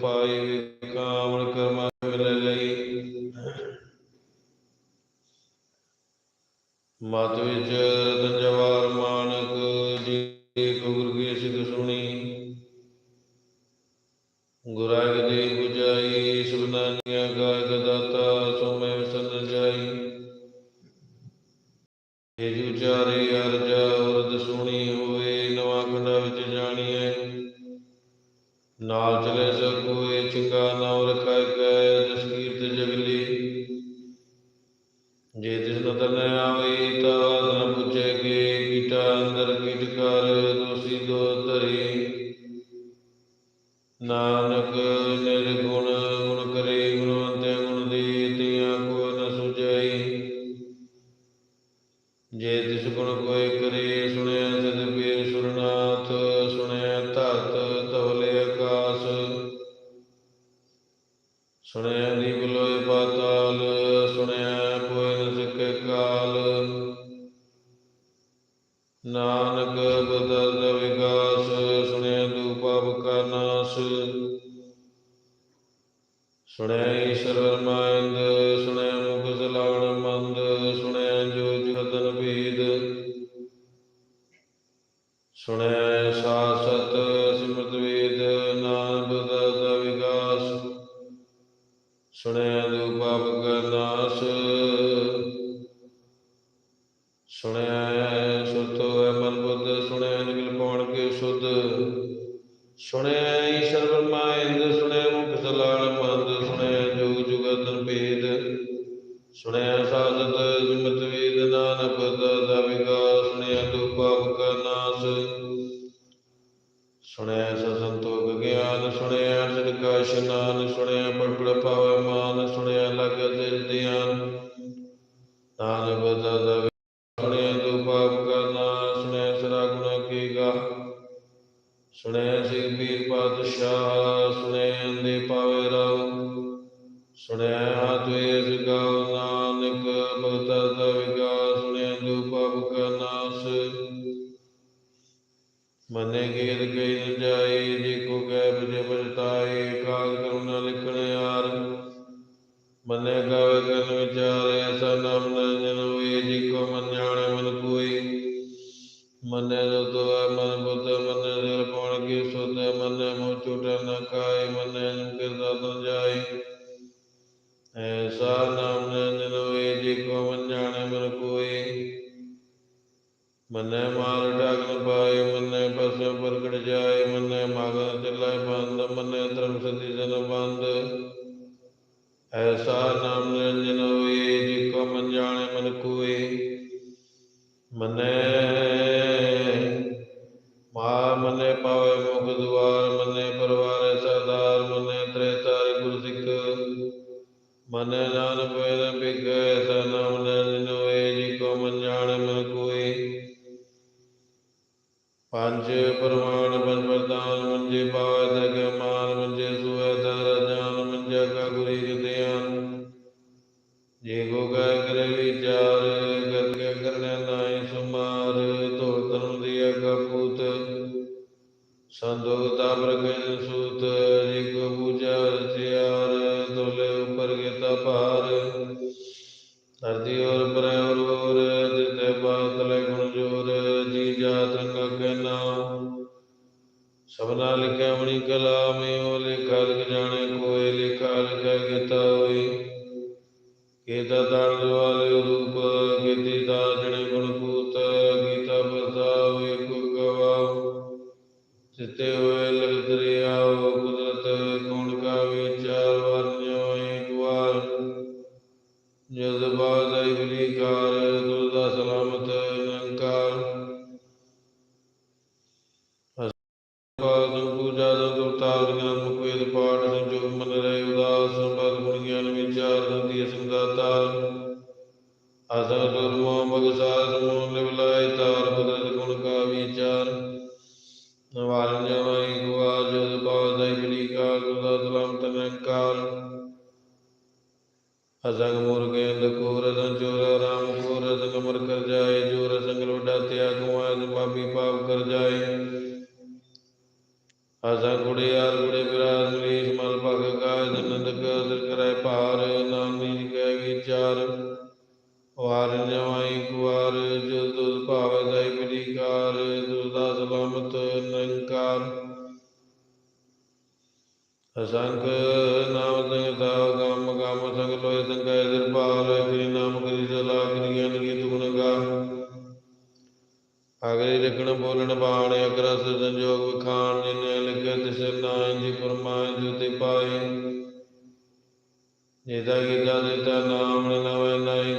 ਪਾਈ ਕਾਮਣ ਕਰਮਾ ਮਿਲੇ ਲਈ। ਮਤ ਵਿੱਚ ਰਤਨ ਜਵਾਰ ਮਾਨਕ ਜੀ ਗੁਰ ਕੀ ਸਿੱਧ ਸੁਣੀ। ਗੁਰਾਇ ਦੇ 부ਜਾਈ ਸੁਨਾਨੀਆਂ ਜੇ ਤਿਸ ਨਦਰ ਤਾ ਨ ਪੁੱਛੇ ਕੀਟਾ ਅੰਦਰ ਕੀਟ ਕਰ ਦੋਸੀ ਦੋ ਧਰੀ। ਨਾਨਕ ਨਿਰਗੁਣ ਗੁਣ ਕਰੇ ਗੁਣਵੰਤਿ ਗੁਣ ਦੇ ਤਿਆ ਕੋ ਨ ਸੁਝਈ। ਜੇ ਤਿਸ ਗੁਣ ਕੋਈ ਨਾਨਕ ਬਦਲ ਵਿਗਾਸ ਸੁਣਿਆ ਦੂਪ ਪਾਪ ਕਾ ਨਾਸ। ਸੁਣਿਆ ਈਸ਼ਵਰ ਮਾਇੰਦ, ਸੁਣਿਆ ਮੁਖ ਸਲਾਣ ਮੰਦ, ਸੁਣਿਆ ਜੋ ਜੁਗਤਨ ਭੇਦ। ਸੁਣਿਆ ਸਾਸਤ ਸੁਣਿਆ ਈਸ਼ਰ ਬ੍ਰਹਮਾ ਇੰਦ, ਸੁਣਿਆ ਮੁਖ ਸਲਾਲ ਮੰਦ ਸੁਣਿਆ ਜੁਗ ਜੁਗਤਨ ਭੇਦ। ਸੁਣਿਆ ਸਾਸਤ ਜਿਮਤ ਵੇਦ, ਨਾਨਕ ਦਾ ਵਿਗਾਸ ਸੁਣਿਆ ਦੂਪ ਪਾਪ ਕਾ ਨਾਸ। ਸੁਣਿਆ ਸਸੰਤੋਖ ਗਿਆਨ, ਸੁਣਿਆ ਸਿਰਕਾ ਇਸ਼ਨਾਨ, ਸੁਣਿਆ ਪੜ ਪੜ ਪਾਵੈ ਮਾਨ, ਸੁਣਿਆ ਲਗ ਦਿਲ ਸੁਣਿਆ ਹੱਥ ਵੇਸ ਗਾਉ ਨਾਨਕ ਭਗਤ ਦਾ ਵਿਗਾ ਸੁਣਿਆ ਤੂੰ ਪਾਪ ਕਾ ਨਾਸ। ਮਨੇ ਗੀਤ ਗਈ ਨ ਜਾਈ ਜੀ ਕੋ ਕਹਿ ਬਜੇ ਬਜਤਾਈ ਕਾਲ ਕਰੁਣਾ ਲਿਖਣ ਯਾਰ। ਮਨੇ ਗਾਵੇ ਕਰਨ ਵਿਚਾਰੇ ਐਸਾ ਨਾਮ ਨ ਜਨ ਹੋਈ ਜੀ ਕੋ ਮਨ ਜਾਣੇ ਮਨ ਕੋਈ। ਮਨੇ ਜੋ ਤੋੈ ਮਨ ਬੁੱਧ ਮਨੇ ਜਾਣੇ ਮਨ ਕੋਈ ਮਨੇ ਮਾਰ ਡਾਕ ਨ ਪਾਏ, ਮਨੇ ਪਸ ਪ੍ਰਗਟ ਜਾਏ, ਮਨੇ ਮਗਨ ਚੱਲੇ ਬੰਦ, ਮਨੇ ਧਰਮ ਸਦੀ ਜਨ ਬੰਦ। ਐਸਾ ਨਾਮ ਨਿਰੰਜਨ ਹੋਏ, ਜੀ ਕੋ ਮਨ ਜਾਣੇ ਮਨ ਕੋਈ ਮਨੇ ਪੰਜ ਪਰਮਾਨ ਪੰਜ ਵਰਦਾਨ, ਮੰਜੇ ਪਾਵੇ ਦਰਗਹਿ ਮਾਨ, ਮੰਜੇ ਸੁਐ ਦਰ ਜਾਨ ਮੰਜਾ ਕਾ ਗੁਰੀ ਗਿਆਨ ਜੇ ਕੋ ਕਹਿ ਕਰੇ ਵਿਚਾਰ ਕਰਕੇ ਕਰਨੇ ਨਾਹੀ ਸੁਮਾਰ ਧੋ ਧਰਮ ਦਿਆ ਕਪੂਤ ਸੰਤੋਖ ਤਾ ਪ੍ਰਗਟ ਸੂਤ, ਜੇ ਕੋ ਪੂਜਾ ਰਚਿਆਰ ਤੋਲੇ ਉਪਰ ਕੀਤਾ ਭਾਰ। ਧਰਤੀ ਕਲਾਮੇ ਉਹ ਲਿਖਾ ਜਾਣੇ ਕੋਏ ਲਿਖਾ ਲਿਖਿਆ ਕੀਤਾ ਹੋਈ। ਕੀਤਾ ਤਣ ਜਵਾਲੇ ਵਿਚਾਰ ਦੰਦੀ ਸੰਦਾਤਾ ਆਸਾ ਦੁਰਮੋ ਜੋ ਤੁਧ ਭਾਵੈ ਸਾਈ ਮਿਲੀ ਕਾਰ ਤੁਧਾ ਸਲਾਮਤ ਨਿਰੰਕਾਰ। ਅਸੰਗ ਨਾਮ ਸੰਗ ਦਾ ਗਮ ਗਮ ਸੰਗ ਲੋਇ ਸੰਗੈ ਦਰਪਾਲ ਕਰੀ ਨਾਮ ਕਰੀ ਸਲਾ ਕਰੀਆਂ ਨਿਕੇ ਤੁਨ ਗਾ ਅਗਰੇ ਰਖਣ ਬੋਲਣ ਬਾਣ, ਅਗਰਸ ਸੰਜੋਗ ਵਿਖਾਣ ਜਿਨੇ ਲਿਖੇ ਤਿਸ ਨਾਇ ਜੀ ਫਰਮਾਇ ਜੋ ਤੇ ਪਾਏ। ਜਿਹਦਾ ਕੀਤਾ ਦਿੱਤਾ ਨਾਮ ਨਾਮ ਨਾਈ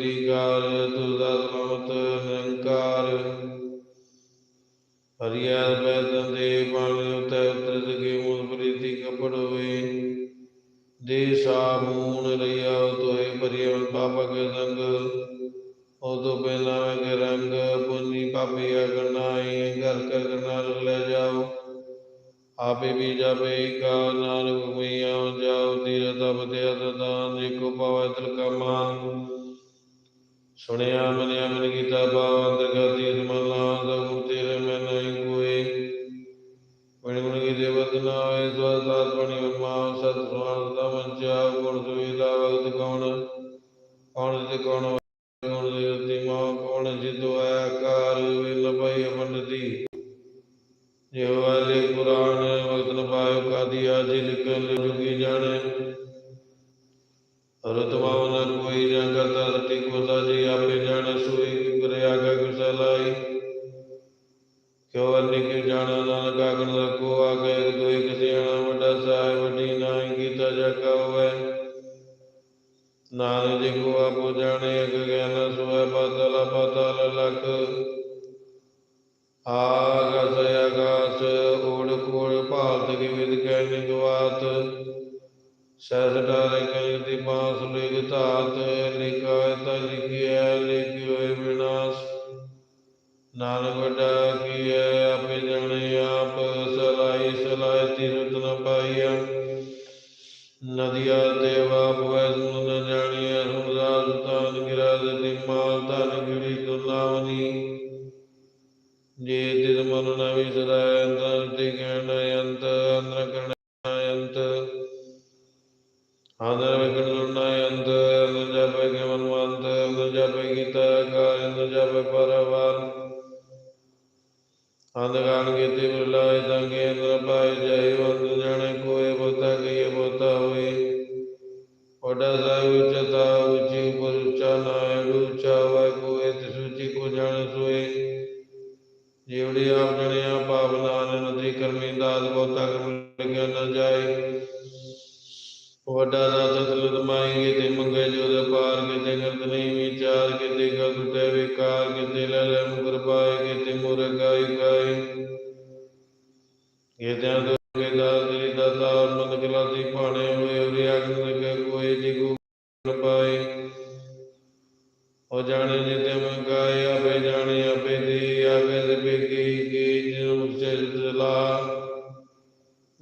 ਬਾਦਈ ਵਿਦੀਕਾਰ ਮਮਤ ਨਿਰੰਕਾਰ ਹਰੀਆ ਬੈਦਨ ਦੇ ਪਾਣੀ ਉਤੇ ਉਤਰ ਸਕੇ ਮੂਲ ਪ੍ਰੀਤੀ ਕਪੜ ਹੋਏ। ਦੇ ਸਾਮੂਨ ਲਿਆ ਤੋਏ ਪਰਿਵਨ ਪਾਪਕ ਸੰਗ ਉਦੋਂ ਪਹਿਲਾਂ ਕੇ ਰੰਗ ਪੁੰਨੀ ਪਾਪੀ ਅਗਨਾਈ ਘਰ ਕਰ ਕਰਨਾ ਲੈ ਜਾਓ। ਆਪੇ ਵੀ ਜਾਵੇ ਕਾ ਨਾਨਕ ਮਈਆ, ਜਾਓ ਤੀਰ ਤਪ ਤੇ ਅਦਾਨ ਜਿਕੋ ਪਾਵੈ ਤਿਲ ਕਾ ਸੁਣਿਆ ਮਨਿਆ ਮਨ ਕੀਤਾ ਬਾਵ ਅੰਦਰ ਗਤੀ ਮਨ ਲਾਦ ਗੁਰ ਤੇਰੇ ਮੈਂ ਨਹੀਂ ਕੋਏ ਵਣ ਗੁਣ ਕੀ ਦੇਵਤ ਨਾ ਹੋਏ ਸਵ ਸਾਤ ਬਣੀ ਮਾ ਸਤ ਸਵਾਨ ਦਾ ਮੰਚਾ ਗੁਣ ਸੁਵਿਦਾ ਵਗਤ ਕੌਣ? ਕੌਣ ਤੇ ਕੌਣ ਗੁਣ ਦੇ ਰਤੀ ਮਾ, ਕੌਣ ਜਿਤੋ ਆਕਾਰ ਵਿਲ ਪਈ ਪੰਡਤੀ ਜਿਉ ਵਾਲੇ ਪੁਰਾਣ ਵਕਤ ਨ ਪਾਇਓ ਕਾਦੀ ਆਜੀ ਲਿਖਣ ਜੁਗੀ ਜਾਣੇ। ਸਹਿਸ ਡਾਰੇ ਕੈ ਦੀ ਬਾਸ ਲਿਖ ਧਾਤ ਲਿਖਾਇ ਤਾ ਲਿਖਿਆ ਲਿਖਿਓਏ ਵਿਨਾਸ਼ ਨਾਨਕ ਵੱਡਾ ਅੰਧਗਾਨ ਕੀਤੇ ਬਿਰਲਾਏ ਸੰਗੇ ਅੰਦਰ ਪਾਏ ਜਾਈ ਵੰਦ ਜਾਣੇ ਕੋਏ ਬੋਤਾ ਕਈਏ ਬੋਤਾ ਹੋਏ ਵੱਡਾ ਸਾਹਿਬ ਉਚਤਾ ਉੱਚੀ ਉਪਰ ਉੱਚਾ ਨਾਇ ਉੱਚਾ ਹੋਏ ਕੋਏ, ਤਿਸ ਉੱਚੀ ਕੋ ਜਾਣ ਸੋਏ। ਜਿਵੜੀ ਆਪ ਜਣਿਆ ਪਾਪ ਨਾਨ ਨਦਰੀ ਕਰਮੀ ਦਾਤ ਬੋਤਾ ਕਰਮ ਲਗਿਆ ਨ ਜਾਏ। ਵੱਡਾ ਦਾਤ ਪਾਏ ਗਾਈ। ਗਾਏ ਕਿਤੇ ਦੋ ਕੇ ਦਾਸ ਤੇਰੀ ਦਾਤਾ ਮਨ ਗਲਾਤੀ ਪਾਣੇ ਹੋਏ, ਉਰੇ ਅਗਨ ਲਗੇ, ਕੋਈ ਜਿਗੂ ਨ ਪਾਏ। ਉਹ ਜਾਣੇ ਜਿਤੇ ਮੈਂ ਗਾਏ ਆਪੇ ਜਾਣੇ, ਆਪੇ ਦੀ ਆਗੇ ਦੇ ਬੇਗੀ ਕੀ ਜਿਨ ਮੁਸੇ ਜਲਾ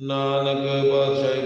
ਨਾਨਕ ਪਾਤਸ਼ਾਹੀ